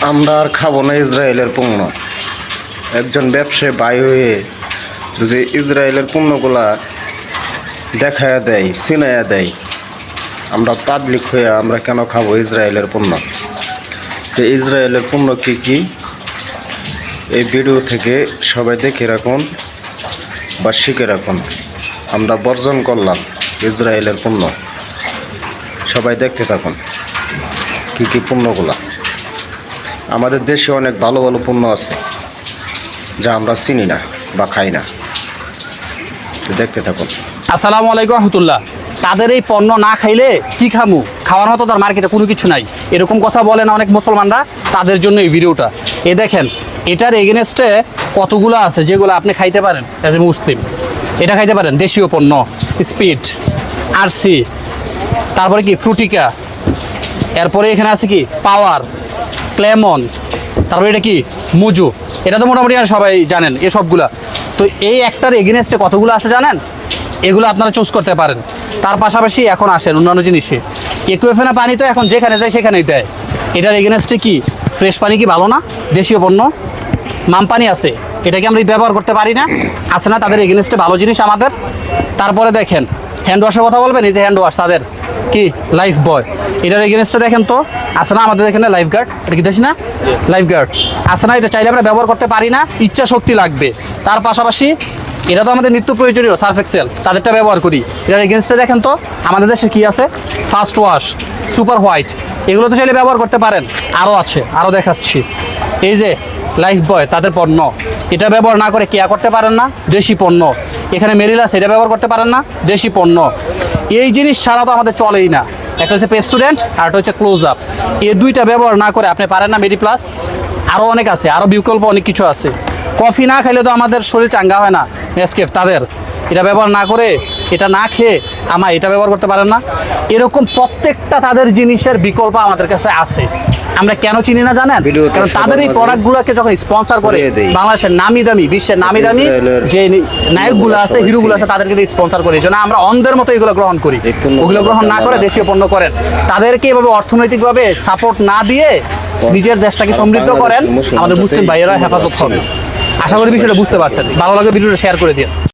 আমরা আর খাব না ইসরায়েলের পণ্য। একজন ব্যবসায়ী বাই হয়ে যদি ইসরায়েলের পণ্যগুলা দেখায়া দেয় চিনাইয়া দেয়, আমরা পাবলিক হয়ে আমরা কেন খাব ইসরায়েলের পণ্য? তো ইসরায়েলের পণ্য কী কী? এই ভিডিও থেকে সবাই দেখে রাখুন বা শিখে রাখুন। আমরা বর্জন করলাম ইসরায়েলের পণ্য। সবাই দেখতে থাকুন কী কী পণ্যগুলা। আমাদের দেশে অনেক ভালো ভালো পণ্য আছে, যা আমরা চিনি না বা খাই না। দেখতে থাকুন। আসসালামু আলাইকুম রহমতুল্লাহ। তাদের এই পণ্য না খাইলে কি খামু? খাওয়ার মতো তার মার্কেটে কোনো কিছু নাই। এরকম কথা বলে না অনেক মুসলমানরা তাদের জন্য এই ভিডিওটা। এ দেখেন, এটার এগেনস্টে কতগুলো আছে যেগুলো আপনি খাইতে পারেন অ্যাজ এ মুসলিম। এটা খাইতে পারেন, দেশীয় পণ্য, স্পিড, আরসি, তারপরে কি, ফ্রুটিকা, এরপরে এখানে আছে কি, পাওয়ার। ক্লেমন, তারপরে এটা কি? মুজু। এটা তো মোটামুটি আর সবাই জানেন এসবগুলা সবগুলা। তো এই একটার এগেনস্টে কতগুলো আছে জানেন? এগুলো আপনারা চুজ করতে পারেন। তার পাশাপাশি এখন আসেন অন্যান্য জিনিসে। একুয়েফেনা পানি তো এখন যেখানে যায় সেখানেই দেয়। এটার এগেনস্টে কি? ফ্রেশ পানি কি ভালো না? দেশীয় পণ্য? মাম পানি আছে। এটা কি আমরা ব্যবহার করতে পারি না। আছে না তাদের এগেনস্টে ভালো জিনিস আমাদের। তারপরে দেখেন হ্যান্ড ওয়াশের কথা বলবেন এই যে হ্যান্ড ওয়াশ তাদের কি? লাইফ বয় এটার এগেনস্টে দেখেন তো আছে না আমাদের এখানে লাইফ গার্ড এটা কি দেখছি না? লাইফ গার্ড আছে না এটা চাইলে আমরা ব্যবহার করতে পারি না ইচ্ছা শক্তি লাগবে। তার পাশাপাশি এটা তো আমাদের নিত্য প্রয়োজনীয় সার্ফ এক্সেল তাদেরটা ব্যবহার করি। এটার এগেনস্টে দেখেন তো আমাদের দেশে কি আছে? ফার্স্ট ওয়াশ সুপার হোয়াইট এগুলো তো চাইলে ব্যবহার করতে পারেন। আরও আছে আরও দেখাচ্ছি। এই যে লাইফ বয় তাদের পণ্য। এটা ব্যবহার না করে কেয়া করতে পারেন না, দেশি পণ্য। এখানে মেরিলাস এটা ব্যবহার করতে পারেন না, দেশি পণ্য। এই জিনিস ছাড়া তো আমাদের চলেই না। একটা হচ্ছে পেপসুডেন্ট আর একটা হচ্ছে ক্লোজ আপ এই দুইটা ব্যবহার না করে আপনি পারেন না মেডি প্লাস আরও অনেক আছে আরও বিকল্প অনেক কিছু আছে। কফি না খাইলে তো আমাদের শরীর চাঙ্গা হয় না নেসকেফ তাদের। এটা ব্যবহার না করে এটা না খেয়ে আমার এটা ব্যবহার করতে পারেন না। এরকম প্রত্যেকটা তাদের জিনিসের বিকল্প আমাদের কাছে আছে। আমরা কেন চিনি না জানেন? কারণ তাদের এই প্রোডাক্টগুলোকে যখন স্পন্সর করে বাংলাদেশের নামি দামি বিশ্বের নামি দামি যে নায়কগুলো আছে হিরোগুলো আছে তাদেরকে স্পন্সর করে। এই জন্য আমরা অন্ধের মতো এগুলো গ্রহণ করি। ওগুলো গ্রহণ না করে দেশীয় পণ্য করেন। তাদেরকে এভাবে অর্থনৈতিকভাবে সাপোর্ট না দিয়ে নিজের দেশটাকে সমৃদ্ধ করেন। আমাদের মুসলিম ভাইয়েরা হেফাজত হবে আশা করি বিষয়টা বুঝতে পারছেন। ভালো লাগে ভিডিওটা শেয়ার করে দিন।